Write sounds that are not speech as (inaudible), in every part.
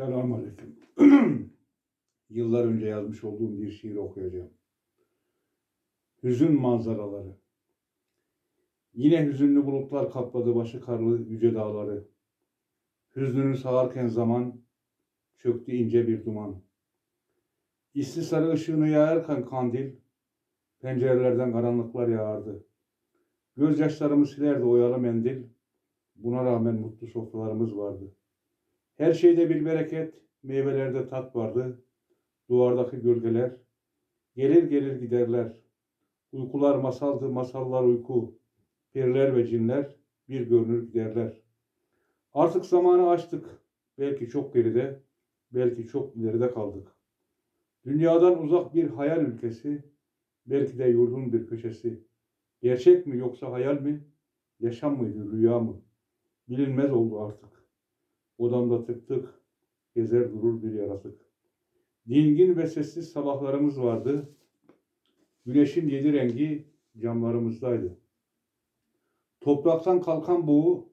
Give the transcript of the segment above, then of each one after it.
Selamünaleyküm. (clears throat) Yıllar önce yazmış olduğum bir şiir okuyacağım. Hüzün manzaraları. Yine hüzünlü bulutlar kapladı başı karlı yüce dağları. Hüznünü sağarken zaman çöktü ince bir duman. İsli sarı ışığını yayarken kandil, pencerelerden karanlıklar yağardı. Gözyaşlarımı silerdi oyalı mendil, buna rağmen mutlu sofralarımız vardı. Her şeyde bir bereket, meyvelerde tat vardı. Duvardaki gölgeler gelir gelir giderler. Uykular masaldı, masallar uyku. Periler ve cinler bir görünür giderler. Artık zamanı açtık. Belki çok geride, belki çok ileride kaldık. Dünyadan uzak bir hayal ülkesi, belki de yurdun bir köşesi. Gerçek mi yoksa hayal mi? Yaşam mıydı, rüya mı? Bilinmez oldu artık. Odamda tık tık gezer durur bir yaratık. Dingin ve sessiz sabahlarımız vardı. Güneşin yedi rengi camlarımızdaydı. Topraktan kalkan buğu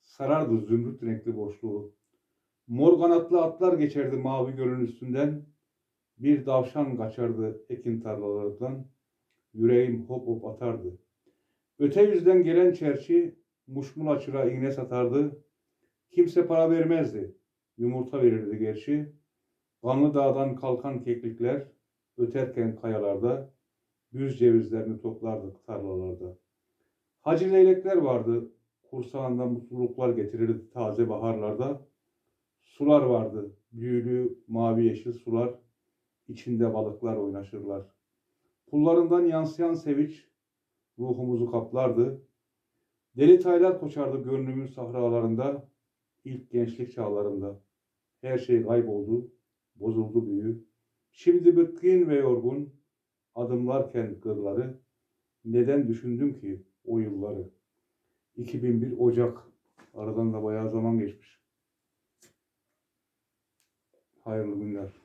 sarardı zümrüt renkli boşluğu. Mor kanatlı atlar geçerdi mavi gölün üstünden. Bir davşan kaçardı ekin tarlalarından. Yüreğim hop hop atardı. Öte yüzden gelen çerçi muşmul açıra iğne satardı. Kimse para vermezdi. Yumurta verirdi gerçi. Kanlı dağdan kalkan keklikler öterken kayalarda güz cevizlerini toplardık tarlalarda. Hacı leylekler vardı. Kursağında mutluluklar getirirdi taze baharlarda. Sular vardı. Büyülü mavi yeşil sular. İçinde balıklar oynaşırlar. Pullarından yansıyan sevinç ruhumuzu kaplardı. Deli taylar koçardı gönlümün sahralarında ilk gençlik çağlarında. Her şey kayboldu, bozuldu büyü. Şimdi bıkkın ve yorgun, adımlarken kırları, neden düşündüm ki o yılları? 2001 Ocak, aradan da bayağı zaman geçmiş. Hayırlı günler.